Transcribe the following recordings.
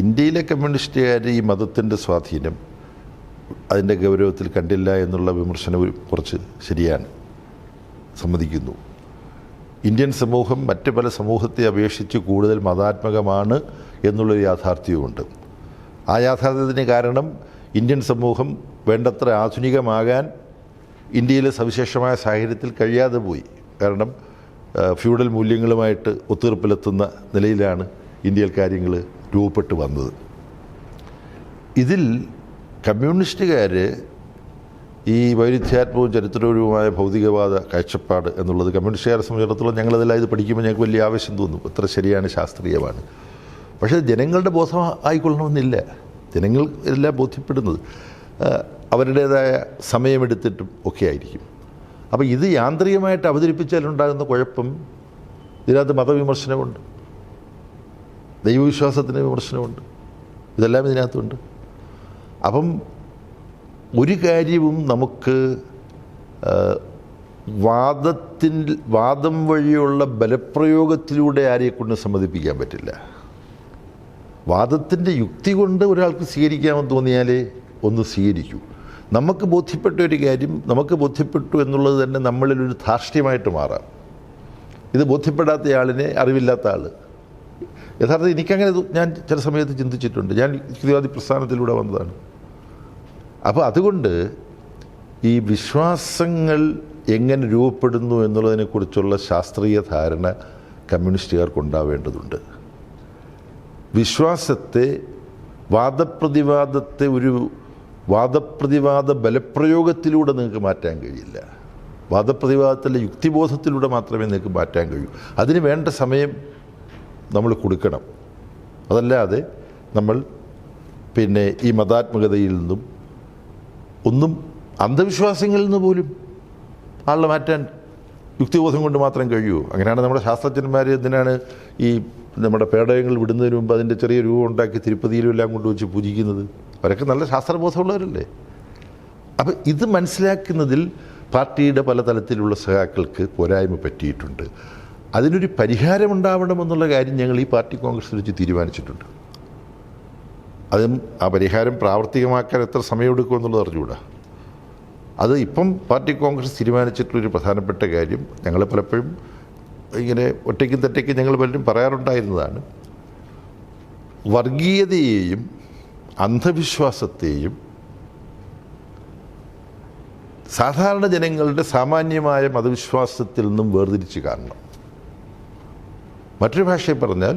ഇന്ത്യയിലെ കമ്മ്യൂണിസ്റ്റുകാർ ഈ മതത്തിന്റെ സ്വാധീനം അതിന്റെ ഗൗരവത്തിൽ കണ്ടില്ല എന്നുള്ള വിമർശനം കുറച്ച് ശരിയാണ്. സമ്മതിക്കുന്നു. ഇന്ത്യൻ സമൂഹം മറ്റ് പല സമൂഹത്തെ അപേക്ഷിച്ച് കൂടുതൽ മതാത്മകമാണ് എന്നുള്ളൊരു യാഥാർത്ഥ്യവുമുണ്ട്. ആ യാഥാർത്ഥ്യത്തിന് കാരണം ഇന്ത്യൻ സമൂഹം വേണ്ടത്ര ആധുനികമാകാൻ ഇന്ത്യയിലെ സവിശേഷമായ സാഹചര്യത്തിൽ കഴിയാതെ പോയി. കാരണം ഫ്യൂഡൽ മൂല്യങ്ങളുമായിട്ട് ഒത്തീർപ്പിലെത്തുന്ന നിലയിലാണ് ഇന്ത്യയിൽ കാര്യങ്ങൾ രൂപപ്പെട്ട് വന്നത്. ഇതിൽ കമ്മ്യൂണിസ്റ്റുകാർ ഈ വൈരുദ്ധ്യാത്മകവും ചരിത്രപരവുമായ ഭൗതികവാദ കാഴ്ചപ്പാട് എന്നുള്ളത് കമ്മ്യൂണിസ്റ്റുകാരെ സംബന്ധിച്ചിടത്തോളം ഞങ്ങളതെല്ലാം ഇത് പഠിക്കുമ്പോൾ ഞങ്ങൾക്ക് വലിയ ആവശ്യം തോന്നും. എത്ര ശരിയാണ് ശാസ്ത്രീയമാണ്. പക്ഷേ ജനങ്ങളുടെ ബോധം ആയിക്കൊള്ളണമെന്നില്ല. ജനങ്ങൾ എല്ലാം ബോധ്യപ്പെടുന്നത് അവരുടേതായ സമയമെടുത്തിട്ടും ഒക്കെ ആയിരിക്കും. അപ്പോൾ ഇത് യാന്ത്രികമായിട്ട് അവതരിപ്പിച്ചാലുണ്ടാകുന്ന കുഴപ്പം ഇതിനകത്ത് മതവിമർശനമുണ്ട്. ദൈവവിശ്വാസത്തിന് വിമർശനമുണ്ട്. ഇതെല്ലാം ഇതിനകത്തുണ്ട്. അപ്പം ഒരു കാര്യവും നമുക്ക് വാദത്തിൻ വാദം വഴിയുള്ള ബലപ്രയോഗത്തിലൂടെ ആരെക്കൊണ്ട് സമ്മതിപ്പിക്കാൻ പറ്റില്ല. വാദത്തിന്റെ യുക്തി കൊണ്ട് ഒരാൾക്ക് സ്വീകരിക്കാമെന്ന് തോന്നിയാലേ ഒന്ന് സ്വീകരിക്കൂ. നമുക്ക് ബോധ്യപ്പെട്ട ഒരു കാര്യം നമുക്ക് ബോധ്യപ്പെട്ടു എന്നുള്ളത് തന്നെ നമ്മളിലൊരു ധാർഷ്ട്യമായിട്ട് മാറാം. ഇത് ബോധ്യപ്പെടാത്ത ആളിനെ അറിവില്ലാത്ത ആൾ യഥാർത്ഥത്തിൽ എനിക്കങ്ങനെ ഞാൻ ചില സമയത്ത് ചിന്തിച്ചിട്ടുണ്ട്. ഞാൻ യുക്തിവാദി പ്രസ്ഥാനത്തിലൂടെ വന്നതാണ്. അപ്പോൾ അതുകൊണ്ട് ഈ വിശ്വാസങ്ങൾ എങ്ങനെ രൂപപ്പെടുന്നു എന്നുള്ളതിനെക്കുറിച്ചുള്ള ശാസ്ത്രീയ ധാരണ കമ്മ്യൂണിസ്റ്റുകാർക്കുണ്ടാവേണ്ടതുണ്ട് വിശ്വാസത്തെ വാദപ്രതിവാദത്തെ ഒരു വാദപ്രതിവാദ ബലപ്രയോഗത്തിലൂടെ നിങ്ങൾക്ക് മാറ്റാൻ കഴിയില്ല. വാദപ്രതിവാദത്തിലെ യുക്തിബോധത്തിലൂടെ മാത്രമേ നിങ്ങൾക്ക് മാറ്റാൻ കഴിയൂ. അതിന് വേണ്ട സമയം നമ്മൾ കൊടുക്കണം. അതല്ലാതെ നമ്മൾ പിന്നെ ഈ മതാത്മകതയിൽ നിന്നും ഒന്നും അന്ധവിശ്വാസങ്ങളിൽ നിന്ന് പോലും ആളെ മാറ്റാൻ യുക്തിബോധം കൊണ്ട് മാത്രം കഴിയുമോ അങ്ങനെയാണ് നമ്മുടെ ശാസ്ത്രജ്ഞന്മാർ എന്തിനാണ് ഈ നമ്മുടെ പേടകങ്ങൾ വിടുന്നതിന് മുമ്പ് അതിന്റെ ചെറിയ രൂപം ഉണ്ടാക്കി തിരുപ്പതിയിലും എല്ലാം കൊണ്ടുവച്ച് പൂജിക്കുന്നത്? അവരൊക്കെ നല്ല ശാസ്ത്രബോധമുള്ളവരല്ലേ? അപ്പോൾ ഇത് മനസ്സിലാക്കുന്നതിൽ പാർട്ടിയുടെ പല തലത്തിലുള്ള സഹാക്കൾക്ക് പോരായ്മ പറ്റിയിട്ടുണ്ട്. അതിനൊരു പരിഹാരമുണ്ടാവണമെന്നുള്ള കാര്യം ഞങ്ങൾ ഈ പാർട്ടി കോൺഗ്രസ് വെച്ച് തീരുമാനിച്ചിട്ടുണ്ട്. അതും ആ പരിഹാരം പ്രാവർത്തികമാക്കാൻ എത്ര സമയമെടുക്കും എന്നുള്ളത് അറിഞ്ഞുകൂടാ. അത് ഇപ്പം പാർട്ടി കോൺഗ്രസ് തീരുമാനിച്ചിട്ടുള്ളൊരു പ്രധാനപ്പെട്ട കാര്യം ഞങ്ങൾ പലപ്പോഴും ഇങ്ങനെ ഒറ്റയ്ക്കും തെറ്റയ്ക്കും ഞങ്ങൾ പലരും പറയാറുണ്ടായിരുന്നതാണ്. വർഗീയതയെയും അന്ധവിശ്വാസത്തെയും സാധാരണ ജനങ്ങളുടെ സാമാന്യമായ മതവിശ്വാസത്തിൽ നിന്നും വേർതിരിച്ച് കാണണം. മറ്റൊരു ഭാഷയിൽ പറഞ്ഞാൽ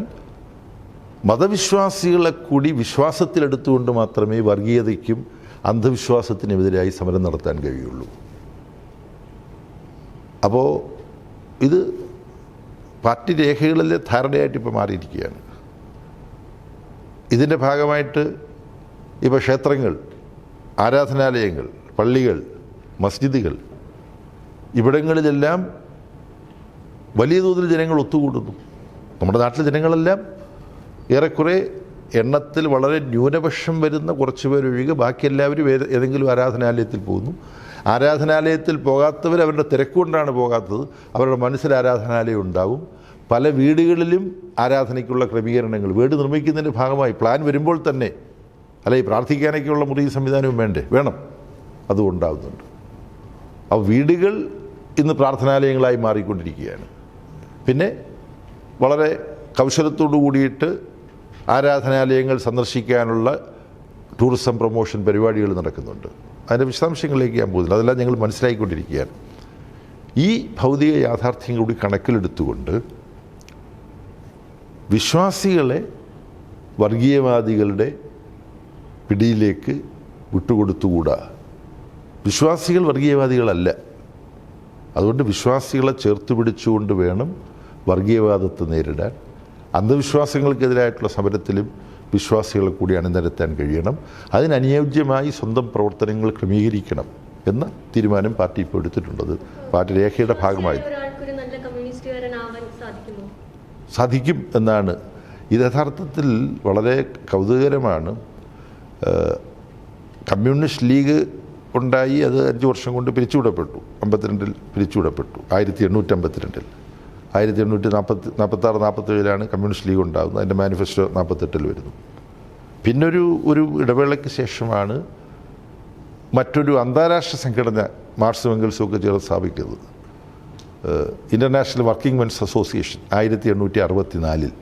മതവിശ്വാസികളെ കൂടി വിശ്വാസത്തിലെടുത്തുകൊണ്ട് മാത്രമേ വർഗീയതയ്ക്കും അന്ധവിശ്വാസത്തിനെതിരായി സമരം നടത്താൻ കഴിയുള്ളൂ. അപ്പോൾ ഇത് പാർട്ടി രേഖകളിലെ ധാരണയായിട്ട് ഇപ്പോൾ മാറിയിരിക്കുകയാണ്. ഇതിന്റെ ഭാഗമായിട്ട് ഇപ്പോൾ ക്ഷേത്രങ്ങൾ ആരാധനാലയങ്ങൾ പള്ളികൾ മസ്ജിദുകൾ ഇവിടങ്ങളിലെല്ലാം വലിയ തോതിൽ ജനങ്ങൾ ഒത്തുകൂടുന്നു. നമ്മുടെ നാട്ടിലെ ജനങ്ങളെല്ലാം ഏറെക്കുറെ എണ്ണത്തിൽ വളരെ ന്യൂനപക്ഷം വരുന്ന കുറച്ച് പേരൊഴികെ ബാക്കി എല്ലാവരും ഏത് ഏതെങ്കിലും ആരാധനാലയത്തിൽ പോകുന്നു. ആരാധനാലയത്തിൽ പോകാത്തവർ അവരുടെ തിരക്കുകൊണ്ടാണ് പോകാത്തത്. അവരുടെ മനസ്സിൽ ആരാധനാലയം ഉണ്ടാവും. പല വീടുകളിലും ആരാധനയ്ക്കുള്ള ക്രമീകരണങ്ങൾ വീട് നിർമ്മിക്കുന്നതിന്റെ ഭാഗമായി പ്ലാൻ വരുമ്പോൾ തന്നെ അല്ലെ പ്രാർത്ഥിക്കാനൊക്കെയുള്ള മുറി സംവിധാനവും വേണ്ടേ? വേണം. അതും ഉണ്ടാകുന്നുണ്ട് അപ്പോൾ വീടുകൾ ഇന്ന് പ്രാർത്ഥനാലയങ്ങളായി മാറിക്കൊണ്ടിരിക്കുകയാണ്. പിന്നെ വളരെ കൗശലത്തോടു കൂടിയിട്ട് ആരാധനാലയങ്ങൾ സന്ദർശിക്കാനുള്ള ടൂറിസം പ്രൊമോഷൻ പരിപാടികൾ നടക്കുന്നുണ്ട്. അതിന്റെ വിശദാംശങ്ങളിലേക്ക് ഞാൻ പോകുന്നില്ല. അതെല്ലാം ഞങ്ങൾ മനസ്സിലാക്കിക്കൊണ്ടിരിക്കുകയാണ് ഈ ഭൗതിക യാഥാർത്ഥ്യം കൂടി കണക്കിലെടുത്തുകൊണ്ട് വിശ്വാസികളെ വർഗീയവാദികളുടെ പിടിയിലേക്ക് വിട്ടുകൊടുത്തുകൂടാ. വിശ്വാസികൾ വർഗീയവാദികളല്ല. അതുകൊണ്ട് വിശ്വാസികളെ ചേർത്ത് പിടിച്ചുകൊണ്ട് വേണം വർഗീയവാദത്തെ നേരിടാൻ അന്ധവിശ്വാസങ്ങൾക്കെതിരായിട്ടുള്ള സമരത്തിലും വിശ്വാസികളെ കൂടി അണിനിരത്താൻ കഴിയണം. അതിനനുയോജ്യമായി സ്വന്തം പ്രവർത്തനങ്ങൾ ക്രമീകരിക്കണം എന്ന തീരുമാനം പാർട്ടി ഇപ്പോൾ എടുത്തിട്ടുള്ളത്. പാർട്ടി രേഖയുടെ ഭാഗമായി. സാധിക്കും എന്നാണ്. ഇത് യഥാർത്ഥത്തിൽ വളരെ കൗതുകകരമാണ്. കമ്മ്യൂണിസ്റ്റ് ലീഗ് ഉണ്ടായി അത് അഞ്ച് വർഷം കൊണ്ട് പിരിച്ചുവിടപ്പെട്ടു. അമ്പത്തിരണ്ടിൽ പിരിച്ചുവിടപ്പെട്ടു. ആയിരത്തി എണ്ണൂറ്റി അമ്പത്തിരണ്ടിൽ. ആയിരത്തി എണ്ണൂറ്റി നാൽപ്പത്തി നാൽപ്പത്താറ് നാൽപ്പത്തേഴിലാണ് കമ്മ്യൂണിസ്റ്റ് ലീഗ് ഉണ്ടാകുന്നത്. അതിന്റെ മാനിഫെസ്റ്റോ നാൽപ്പത്തെട്ടിൽ വരുന്നു. പിന്നൊരു ഒരു ഇടവേളയ്ക്ക് ശേഷമാണ് മറ്റൊരു അന്താരാഷ്ട്ര സംഘടന മാർക്സും എംഗൽസും ഒക്കെ ചേർന്ന് സ്ഥാപിക്കുന്നത്. ഇന്റർനാഷണൽ വർക്കിംഗ് മെൻസ് അസോസിയേഷൻ ആയിരത്തി എണ്ണൂറ്റി അറുപത്തി നാലിൽ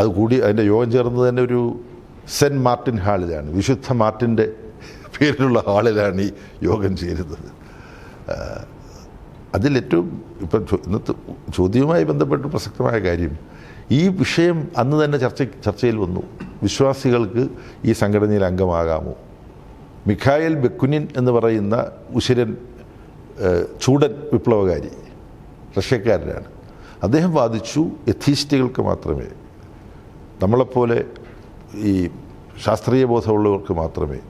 അത് കൂടി അതിന്റെ യോഗം ചേർന്നത് തന്നെ ഒരു സെന്റ് മാർട്ടിൻ ഹാളിലാണ്. വിശുദ്ധ മാർട്ടിന്റെ പേരിലുള്ള ഹാളിലാണ് ഈ യോഗം ചേരുന്നത്. അതിലേറ്റവും ഇപ്പം ഇന്നത്തെ ചോദ്യവുമായി ബന്ധപ്പെട്ട് പ്രസക്തമായ കാര്യം ഈ വിഷയം അന്ന് തന്നെ ചർച്ച ചർച്ചയിൽ വന്നു. വിശ്വാസികൾക്ക് ഈ സംഘടനയിൽ അംഗമാകാമോ? മിഖായൽ ബെക്കുനിൻ എന്ന് പറയുന്ന ഉശിരൻ ചൂടൻ വിപ്ലവകാരി റഷ്യക്കാരനാണ്. അദ്ദേഹം വാദിച്ചു എത്തീസ്റ്റുകൾക്ക് മാത്രമേ നമ്മളെപ്പോലെ ഈ ശാസ്ത്രീയ ബോധമുള്ളവർക്ക് മാത്രമേ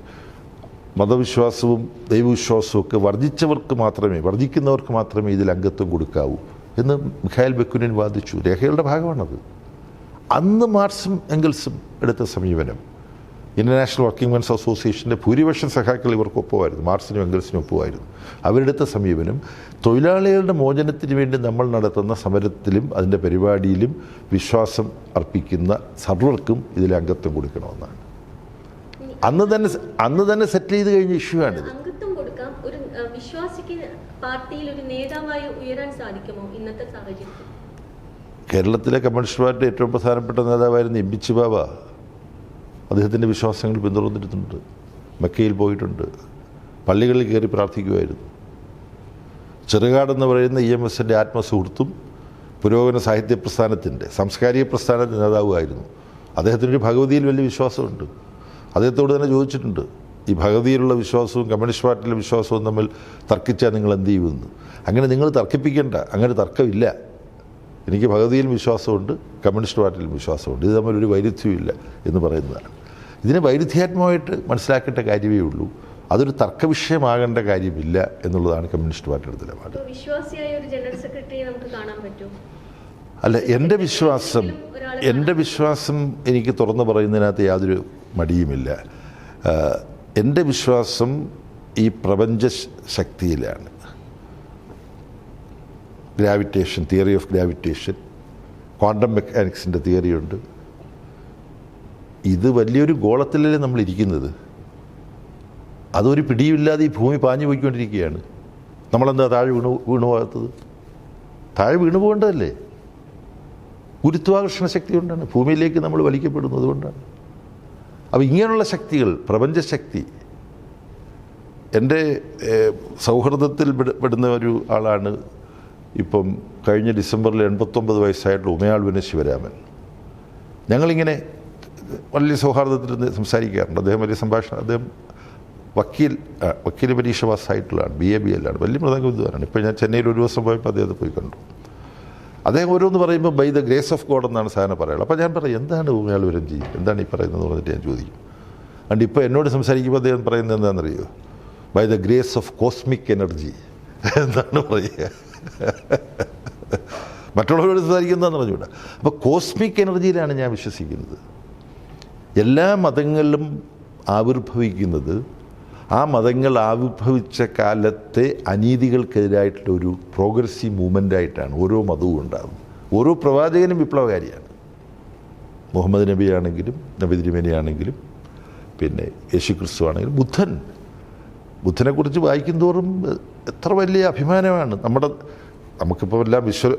മതവിശ്വാസവും ദൈവവിശ്വാസവും ഒക്കെ വർജിച്ചവർക്ക് മാത്രമേ വർജിക്കുന്നവർക്ക് മാത്രമേ ഇതിൽ അംഗത്വം കൊടുക്കാവൂ എന്ന് മിഖായൽ ബെക്കുനിൻ വാദിച്ചു. രേഖകളുടെ ഭാഗമാണത്. അന്ന് മാർക്സും എംഗൽസും എടുത്ത സമീപനം. ഇന്റർനാഷണൽ വർക്കിംഗ് മെൻസ് അസോസിയേഷന്റെ ഭൂരിപക്ഷം സഖാക്കൾ ഇവർക്കൊപ്പമായിരുന്നു മാർക്സിനും എംഗൽസിനും ഒപ്പമായിരുന്നു. അവരെടുത്ത സമീപനം തൊഴിലാളികളുടെ മോചനത്തിന് വേണ്ടി നമ്മൾ നടത്തുന്ന സമരത്തിലും അതിന്റെ പരിപാടിയിലും വിശ്വാസം അർപ്പിക്കുന്ന സർവർക്കും ഇതിൽ അംഗത്വം കൊടുക്കണമെന്നാണ്. അന്ന് തന്നെ അന്ന് തന്നെ സെറ്റിൽ ചെയ്ത് കഴിഞ്ഞ ഇഷ്യൂ ആണിത് കേരളത്തിലെ കമ്മ്യൂണിസ്റ്റ് പാർട്ടി ഏറ്റവും പ്രധാനപ്പെട്ട നേതാവായിരുന്നു എം ബിച്ചു ബാബ അദ്ദേഹത്തിന്റെ വിശ്വാസങ്ങൾ പിന്തുടർന്നിരുന്നുണ്ട്. മക്കയിൽ പോയിട്ടുണ്ട്. പള്ളികളിൽ കയറി പ്രാർത്ഥിക്കുമായിരുന്നു. ചെറുകാടെന്ന് പറയുന്ന ഇ എം എസിന്റെ ആത്മസുഹൃത്തും പുരോഗമന സാഹിത്യ പ്രസ്ഥാനത്തിന്റെ സാംസ്കാരിക പ്രസ്ഥാനത്തിന്റെ നേതാവുമായിരുന്നു. അദ്ദേഹത്തിനൊരു ഭഗവതിയിൽ വലിയ വിശ്വാസമുണ്ട്. അദ്ദേഹത്തോട് തന്നെ ചോദിച്ചിട്ടുണ്ട് ഈ ഭഗവതിയിലുള്ള വിശ്വാസവും കമ്മ്യൂണിസ്റ്റ് പാർട്ടിയിലെ വിശ്വാസവും തമ്മിൽ തർക്കിച്ചാൽ നിങ്ങൾ എന്ത് ചെയ്യുമെന്ന്? അങ്ങനെ നിങ്ങൾ തർക്കിപ്പിക്കേണ്ട അങ്ങനെ തർക്കമില്ല. എനിക്ക് ഭഗവതിയിലും വിശ്വാസമുണ്ട് കമ്മ്യൂണിസ്റ്റ് പാർട്ടിയിലും വിശ്വാസമുണ്ട്. ഇത് തമ്മിലൊരു വൈരുദ്ധ്യമില്ല എന്ന് പറയുന്നതാണ്. ഇതിനെ വൈരുദ്ധ്യാത്മകമായിട്ട് മനസ്സിലാക്കേണ്ട കാര്യമേ ഉള്ളൂ. അതൊരു തർക്കവിഷയമാകേണ്ട കാര്യമില്ല എന്നുള്ളതാണ് കമ്മ്യൂണിസ്റ്റ് പാർട്ടിയുടെ നിലപാട് അല്ല എന്റെ വിശ്വാസം എന്റെ വിശ്വാസം എനിക്ക് തുറന്നു പറയുന്നതിനകത്ത് യാതൊരു മടിയുമില്ല. എന്റെ വിശ്വാസം ഈ പ്രപഞ്ച ശക്തിയിലാണ്. Gravitation theory of gravitation quantum മെക്കാനിക്സിന്റെ തിയറിയുണ്ട്. ഇത് വലിയൊരു ഗോളത്തിലല്ലേ നമ്മൾ ഇരിക്കുന്നത്? അതൊരു പിടിയുമില്ലാതെ ഈ ഭൂമി പാഞ്ഞു പോയിക്കൊണ്ടിരിക്കുകയാണ്. നമ്മളെന്താ താഴെ വീണു വീണു പോകാത്തത്? താഴെ വീണു പോകേണ്ടതല്ലേ? ഗുരുത്വാകർഷണ ശക്തി കൊണ്ടാണ്. ഭൂമിയിലേക്ക് നമ്മൾ വലിക്കപ്പെടുന്നത് കൊണ്ടാണ്. അപ്പോൾ ഇങ്ങനെയുള്ള ശക്തികൾ പ്രപഞ്ചശക്തി എന്റെ സൗഹൃദത്തിൽ പെടുന്ന ഒരു ആളാണ് ഇപ്പം കഴിഞ്ഞ ഡിസംബറിൽ എൺപത്തൊമ്പത് വയസ്സായിട്ടുള്ള ഉമയാൾവിന ശിവരാമൻ. ഞങ്ങളിങ്ങനെ വലിയ സൗഹാർദ്ദത്തിൽ സംസാരിക്കാറുണ്ട്. അദ്ദേഹം വലിയ സംഭാഷണം അദ്ദേഹം വക്കീൽ വക്കീൽ പരീക്ഷ പാസ്സായിട്ടുള്ളതാണ് ബി എ ബി എല്ലാണ് വലിയ മൃദംഗ വിദ്വാനാണ് ഇപ്പോൾ ഞാൻ ചെന്നൈയിൽ ഒരു ദിവസം പോയപ്പോൾ അദ്ദേഹത്തെ പോയി കണ്ടു. അദ്ദേഹം ഓരോന്ന് പറയുമ്പോൾ by the grace of God എന്നാണ് സാധനം പറയുള്ളത് അപ്പോൾ ഞാൻ പറയും എന്താണ് ഉമയാൾ ചെയ്യും? എന്താണ് ഈ പറയുന്നത് പറഞ്ഞിട്ട് ഞാൻ ചോദിക്കും. അതുകൊണ്ട് ഇപ്പോൾ എന്നോട് സംസാരിക്കുമ്പോൾ അദ്ദേഹം പറയുന്നത് എന്താണെന്നറിയോ? By the grace of cosmic energy എന്താണ് പറയുക? മറ്റുള്ളവരോട് സംസാരിക്കുന്നതെന്ന് പറഞ്ഞുകൂടാ? അപ്പോൾ കോസ്മിക് എനർജിയിലാണ് ഞാൻ വിശ്വസിക്കുന്നത്. എല്ലാ മതങ്ങളിലും ആവിർഭവിക്കുന്നത് ആ മതങ്ങൾ ആവിർഭവിച്ച കാലത്തെ അനീതികൾക്കെതിരായിട്ടുള്ള ഒരു പ്രോഗ്രസീവ് മൂവ്മെന്റായിട്ടാണ് ഓരോ മതവും ഉണ്ടാകുന്നത് ഓരോ പ്രവാചകനും വിപ്ലവകാരിയാണ്. മുഹമ്മദ് നബി ആണെങ്കിലും നബി തിരുമേനിയാണെങ്കിലും പിന്നെ യേശു ക്രിസ്തു ആണെങ്കിലും ബുദ്ധൻ. ബുദ്ധനെക്കുറിച്ച് വായിക്കും തോറും എത്ര വലിയ അഭിമാനമാണ്. നമ്മുടെ നമുക്കിപ്പോൾ എല്ലാം വിശ്വ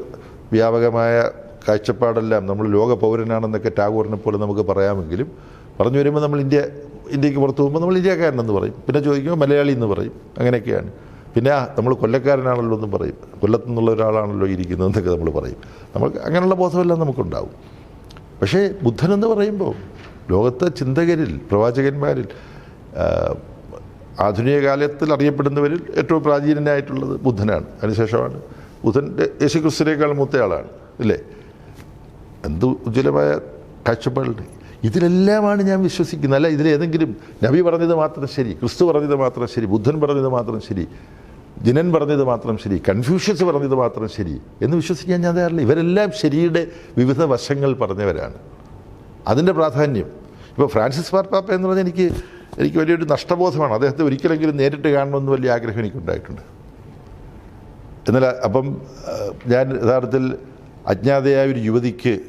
വ്യാപകമായ കാഴ്ചപ്പാടെല്ലാം നമ്മൾ ലോക പൗരനാണെന്നൊക്കെ ടാഗോറിനെ പോലെ നമുക്ക് പറയാമെങ്കിലും പറഞ്ഞു വരുമ്പോൾ നമ്മൾ ഇന്ത്യ ഇന്ത്യയ്ക്ക് പുറത്ത് പോകുമ്പോൾ നമ്മൾ ഇന്ത്യക്കാരനെന്ന് പറയും. പിന്നെ ചോദിക്കുമ്പോൾ മലയാളി എന്ന് പറയും. അങ്ങനെയൊക്കെയാണ്. പിന്നെ നമ്മൾ കൊല്ലക്കാരനാണല്ലോ എന്ന് പറയും. കൊല്ലത്തു നിന്നുള്ള ഒരാളാണല്ലോ ഇരിക്കുന്നത് എന്നൊക്കെ നമ്മൾ പറയും. നമുക്ക് അങ്ങനെയുള്ള ബോധമെല്ലാം നമുക്കുണ്ടാവും. പക്ഷേ ബുദ്ധനെന്ന് പറയുമ്പോൾ ലോകത്തെ ചിന്തകരിൽ പ്രവാചകന്മാരിൽ ആധുനിക കാലത്തിൽ അറിയപ്പെടുന്നവരിൽ ഏറ്റവും പ്രാചീനനായിട്ടുള്ളത് ബുദ്ധനാണ്. അതിനുശേഷമാണ് ബുദ്ധന്റെ യേശുക്രിസ്തുവിനേക്കാൾ മൂത്തയാളാണ്. ഇല്ലേ? എന്ത് ഉജ്ജ്വലമായ കാഴ്ചപ്പാടുണ്ട്. ഇതിലെല്ലാമാണ് ഞാൻ വിശ്വസിക്കുന്നത്. അല്ല ഇതിലേതെങ്കിലും നബി പറഞ്ഞത് മാത്രം ശരി ക്രിസ്തു പറഞ്ഞത് മാത്രം ശരി ബുദ്ധൻ പറഞ്ഞത് മാത്രം ശരി ജിനൻ പറഞ്ഞത് മാത്രം ശരി കൺഫ്യൂഷ്യസ് പറഞ്ഞത് മാത്രം ശരി എന്ന് വിശ്വസിക്കാൻ ഞാൻ തയ്യാറില്ല. ഇവരെല്ലാം ശരിയുടെ വിവിധ വശങ്ങൾ പറഞ്ഞവരാണ്. അതിന്റെ പ്രാധാന്യം. ഇപ്പോൾ ഫ്രാൻസിസ് പാർപ്പാപ്പ എന്ന് പറഞ്ഞാൽ എനിക്ക് എനിക്ക് വലിയൊരു നഷ്ടബോധമാണ്. അദ്ദേഹത്തെ ഒരിക്കലെങ്കിലും നേരിട്ട് കാണണമെന്ന് വലിയ ആഗ്രഹം എനിക്കുണ്ടായിട്ടുണ്ട്. എന്നാൽ അപ്പം ഞാൻ യഥാർത്ഥത്തിൽ അജ്ഞാതയായ ഒരു യുവതിക്ക്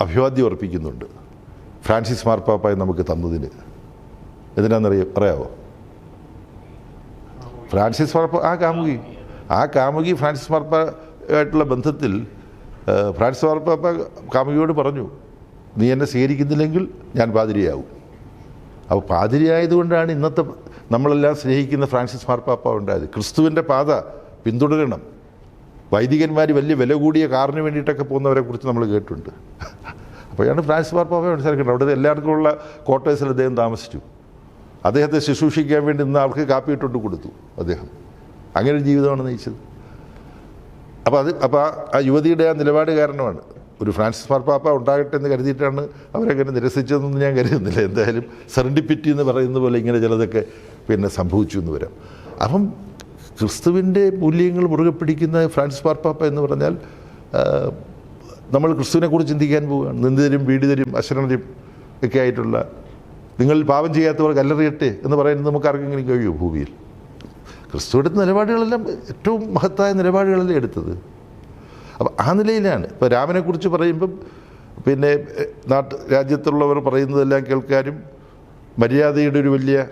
അഭിവാദ്യം അർപ്പിക്കുന്നുണ്ട്. ഫ്രാൻസിസ് മാർപ്പാപ്പായി നമുക്ക് തന്നതിന്. എന്തിനാണെന്നറിയോ അറിയാവോ? ഫ്രാൻസിസ് മാർപ്പ ആ കാമുകി. ആ കാമുകി ഫ്രാൻസിസ് മാർപ്പ ആയിട്ടുള്ള ബന്ധത്തിൽ ഫ്രാൻസിസ് മാർപ്പാപ്പ കാമുകിയോട് പറഞ്ഞു നീ എന്നെ സ്വീകരിക്കുന്നില്ലെങ്കിൽ ഞാൻ പാതിരിയാവും. അപ്പോൾ പാതിരിയായതുകൊണ്ടാണ് ഇന്നത്തെ നമ്മളെല്ലാം സ്നേഹിക്കുന്ന ഫ്രാൻസിസ് മാർപ്പാപ്പ ഉണ്ടായത്. ക്രിസ്തുവിന്റെ പാത പിന്തുടരണം. വൈദികന്മാർ വലിയ വില കൂടിയ കാറിന് വേണ്ടിയിട്ടൊക്കെ പോകുന്നവരെ കുറിച്ച് നമ്മൾ കേട്ടിട്ടുണ്ട്. അപ്പോഴാണ് ഫ്രാൻസിസ് മാർപ്പാപ്പ മനസ്സിലാക്കേണ്ടത് അവിടെ എല്ലാവർക്കും ഉള്ള ക്വാർട്ടേഴ്സിൽ അദ്ദേഹം താമസിച്ചു. അദ്ദേഹത്തെ ശുശ്രൂഷിക്കാൻ വേണ്ടി ഇന്ന് അവർക്ക് കാപ്പി ഇട്ടുകൊണ്ട് കൊടുത്തു അദ്ദേഹം. അങ്ങനെ ഒരു ജീവിതമാണ് നയിച്ചത്. അപ്പോൾ അത് അപ്പോൾ ആ- യുവതിയുടെ ആ നിലപാട് കാരണമാണ്. ഒരു ഫ്രാൻസിസ് മാർപ്പാപ്പ ഉണ്ടാകട്ടെ എന്ന് കരുതിയിട്ടാണ് അവരങ്ങനെ നിരസിച്ചതെന്ന് ഞാൻ കരുതുന്നില്ല. എന്തായാലും സെറൻഡിപ്പിറ്റി എന്ന് പറയുന്ന പോലെ ഇങ്ങനെ ചിലതൊക്കെ പിന്നെ സംഭവിച്ചു എന്ന് വരാം. അപ്പം ക്രിസ്തുവിന്റെ മൂല്യങ്ങൾ മുറുകെ പിടിക്കുന്ന ഫ്രാൻസിസ് മാർപ്പാപ്പ എന്ന് പറഞ്ഞാൽ നമ്മൾ ക്രിസ്തുവിനെ കുറിച്ച് ചിന്തിക്കാൻ പോവുകയാണ്. നിന്ദിതരും പീഡിതരും അശരണരും ഒക്കെ ആയിട്ടുള്ള നിങ്ങൾ പാപം ചെയ്യാത്തവർ കല്ലെറിയട്ടെ എന്ന് പറയുന്നത് നമുക്ക് ആർക്കെങ്കിലും കഴിയുമോ ഭൂമിയിൽ. ക്രിസ്തു എടുത്ത നിലപാടുകളെല്ലാം ഏറ്റവും മഹത്തായ നിലപാടുകളല്ലേ എടുത്തത്. അപ്പം ആ നിലയിലാണ്. ഇപ്പോൾ രാമനെക്കുറിച്ച് പറയുമ്പം പിന്നെ നാട്ട് രാജ്യത്തുള്ളവർ പറയുന്നതെല്ലാം കേൾക്കാനും മര്യാദയുടെ ഒരു വലിയ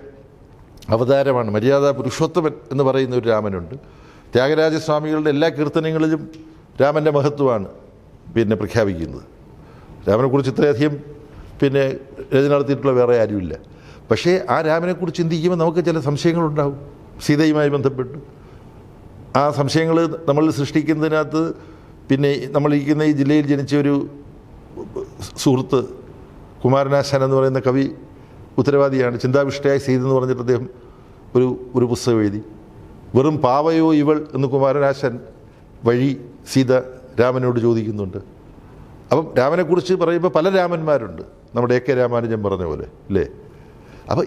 അവതാരമാണ്. മര്യാദ പുരുഷോത്തമൻ എന്ന് പറയുന്ന ഒരു രാമനുണ്ട്. ത്യാഗരാജസ്വാമികളുടെ എല്ലാ കീർത്തനങ്ങളിലും രാമന്റെ മഹത്വമാണ്. പിന്നെ പ്രഖ്യാപിക്കുന്നത്. രാമനെക്കുറിച്ച് ഇത്രയധികം പിന്നെ രചന നടത്തിയിട്ടുള്ള വേറെ ആരുമില്ല. പക്ഷേ ആ രാമനെക്കുറിച്ച് ചിന്തിക്കുമ്പോൾ നമുക്ക് ചില സംശയങ്ങളുണ്ടാവും സീതയുമായി ബന്ധപ്പെട്ട്. ആ സംശയങ്ങൾ നമ്മൾ സൃഷ്ടിക്കുന്നതിനകത്ത് പിന്നെ നമ്മളിരിക്കുന്ന ഈ ജില്ലയിൽ ജനിച്ച ഒരു സുഹൃത്ത് കുമാരനാശാൻ എന്ന് പറയുന്ന കവി ഉത്തരവാദിയാണ്. ചിന്താവിഷ്ടയായ സീത എന്ന് പറഞ്ഞിട്ട് അദ്ദേഹം ഒരു ഒരു പുസ്തകം എഴുതി. വെറും പാവയോ ഇവൾ എന്ന് കുമാരനാശൻ വഴി സീത രാമനോട് ചോദിക്കുന്നുണ്ട്. അപ്പം രാമനെക്കുറിച്ച് പറയുമ്പോൾ പല രാമന്മാരുണ്ട്. നമ്മുടെ എ കെ രാമാനുജൻ പറഞ്ഞ പോലെ അല്ലേ അപ്പോൾ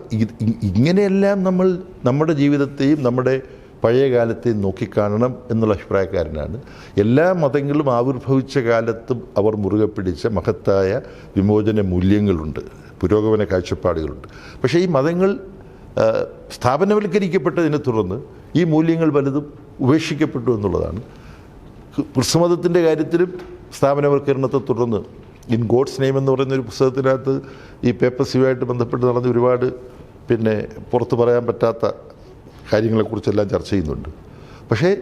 ഇങ്ങനെയെല്ലാം നമ്മൾ നമ്മുടെ ജീവിതത്തെയും നമ്മുടെ പഴയ കാലത്തെയും നോക്കിക്കാണണം എന്നുള്ള അഭിപ്രായക്കാരനാണ്. എല്ലാ മതങ്ങളും ആവിർഭവിച്ച കാലത്തും അവർ മുറുകെ പിടിച്ച മഹത്തായ വിമോചന മൂല്യങ്ങളുണ്ട്. പുരോഗമന കാഴ്ചപ്പാടുകളുണ്ട്. പക്ഷേ ഈ മതങ്ങൾ സ്ഥാപനവൽക്കരിക്കപ്പെട്ടതിനെ തുടർന്ന് ഈ മൂല്യങ്ങൾ പലതും ഉപേക്ഷിക്കപ്പെട്ടു എന്നുള്ളതാണ് ക്രിസ്തുമതത്തിന്റെ കാര്യത്തിലും സ്ഥാപനവൽക്കരണത്തെ തുടർന്ന് ഇൻ ഗോഡ്സ് നെയിം എന്ന് പറയുന്ന ഒരു പുസ്തകത്തിനകത്ത് ഈ പേപ്പർ സിയുമായിട്ട് ബന്ധപ്പെട്ട് നടന്ന ഒരുപാട് പിന്നെ പുറത്ത് പറയാൻ പറ്റാത്ത കാര്യങ്ങളെക്കുറിച്ചെല്ലാം ചർച്ച ചെയ്യുന്നുണ്ട്. പക്ഷേ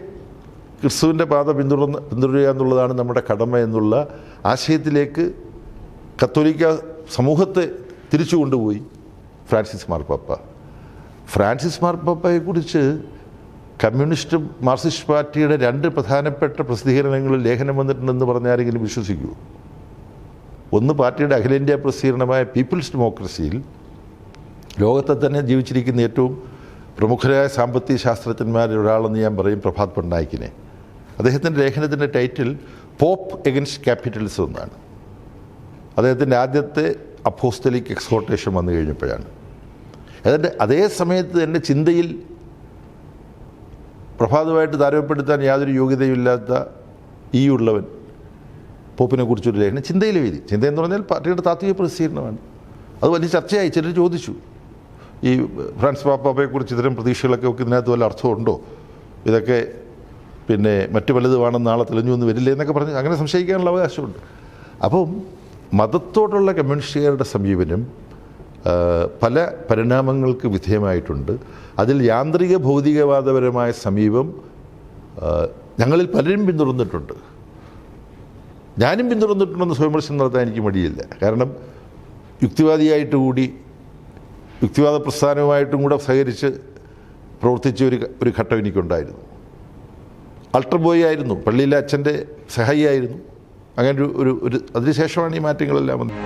ക്രിസ്തുവിന്റെ പാത പിന്തുടർന്ന് പിന്തുടരുക എന്നുള്ളതാണ് നമ്മുടെ കടമ എന്നുള്ള ആശയത്തിലേക്ക് കത്തോലിക്ക സമൂഹത്തെ തിരിച്ചു കൊണ്ടുപോയി ഫ്രാൻസിസ് മാർപ്പാപ്പ. ഫ്രാൻസിസ് മാർപ്പാപ്പയെക്കുറിച്ച് കമ്മ്യൂണിസ്റ്റ് മാർക്സിസ്റ്റ് പാർട്ടിയുടെ രണ്ട് പ്രധാനപ്പെട്ട പ്രസിദ്ധീകരണങ്ങളിൽ ലേഖനം വന്നിട്ടുണ്ടെന്ന് പറഞ്ഞാൽ ആരെങ്കിലും വിശ്വസിക്കൂ ഒന്ന് പാർട്ടിയുടെ അഖിലേന്ത്യാ പ്രസിദ്ധീകരണമായ പീപ്പിൾസ് ഡെമോക്രസിയിൽ ലോകത്തെ തന്നെ ജീവിച്ചിരിക്കുന്ന ഏറ്റവും പ്രമുഖരായ സാമ്പത്തിക ശാസ്ത്രജ്ഞന്മാരിൽ ഒരാളെന്ന് ഞാൻ പറയും പ്രഭാത് പട്നായിക്കിനെ. അദ്ദേഹത്തിന്റെ ലേഖനത്തിന്റെ ടൈറ്റിൽ പോപ്പ് എഗൻസ്റ്റ് ക്യാപിറ്റലിസം എന്നാണ്. അദ്ദേഹത്തിന്റെ ആദ്യത്തെ അപ്പോസ്റ്റലിക് എക്സ്പോർട്ടേഷൻ വന്നു കഴിഞ്ഞപ്പോഴാണ്. അതിന്റെ അതേ സമയത്ത് എന്റെ ചിന്തയിൽ പ്രഭാതമായിട്ട് താരതമ്യപ്പെടുത്താൻ യാതൊരു യോഗ്യതയുമില്ലാത്ത ഈ ഉള്ളവൻ പോപ്പിനെ കുറിച്ചൊരു ലേഖനം ചിന്തയിൽ എഴുതി. ചിന്ത എന്ന് പറഞ്ഞാൽ പാർട്ടിയുടെ താത്വിക പ്രസിദ്ധീകരണമാണ്. അത് വലിയ ചർച്ചയായി. ചിലർ ചോദിച്ചു. ഈ ഫ്രാൻസ് പാപ്പാപ്പയെക്കുറിച്ച് ഇത്തരം പ്രതീക്ഷകളൊക്കെ ഒക്കെ ഇതിനകത്ത് വല്ല അർത്ഥമുണ്ടോ? ഇതൊക്കെ പിന്നെ മറ്റു പലതുമാണെന്ന് നാളെ തെളിഞ്ഞു എന്ന് വരില്ലേ എന്നൊക്കെ പറഞ്ഞ് അങ്ങനെ സംശയിക്കാനുള്ള അവകാശമുണ്ട്. അപ്പം മതത്തോടുള്ള കമ്മ്യൂണിസ്റ്റുകാരുടെ സമീപനം പല പരിണാമങ്ങൾക്ക് വിധേയമായിട്ടുണ്ട്. അതിൽ യാന്ത്രിക ഭൗതികവാദപരമായ സമീപം ഞങ്ങളിൽ പലരും പിന്തുടർന്നിട്ടുണ്ട്. ഞാനും പിന്തുടർന്നിട്ടുണ്ടെന്ന് സ്വയംവിമർശനം നടത്താൻ എനിക്ക് മടിയില്ല. കാരണം യുക്തിവാദിയായിട്ട് കൂടി യുക്തിവാദ പ്രസ്ഥാനവുമായിട്ടും കൂടെ സഹകരിച്ച് പ്രവർത്തിച്ച ഒരു ഒരു ഘട്ടം എനിക്കുണ്ടായിരുന്നു. അൾട്ടർ ബോയ് ആയിരുന്നു പള്ളിയിലെ അച്ഛന്റെ സഹായിയായിരുന്നു. അങ്ങനെ ഒരു ഒരു അതിനുശേഷമാണ് ഈ മാറ്റങ്ങളെല്ലാം വന്നത്.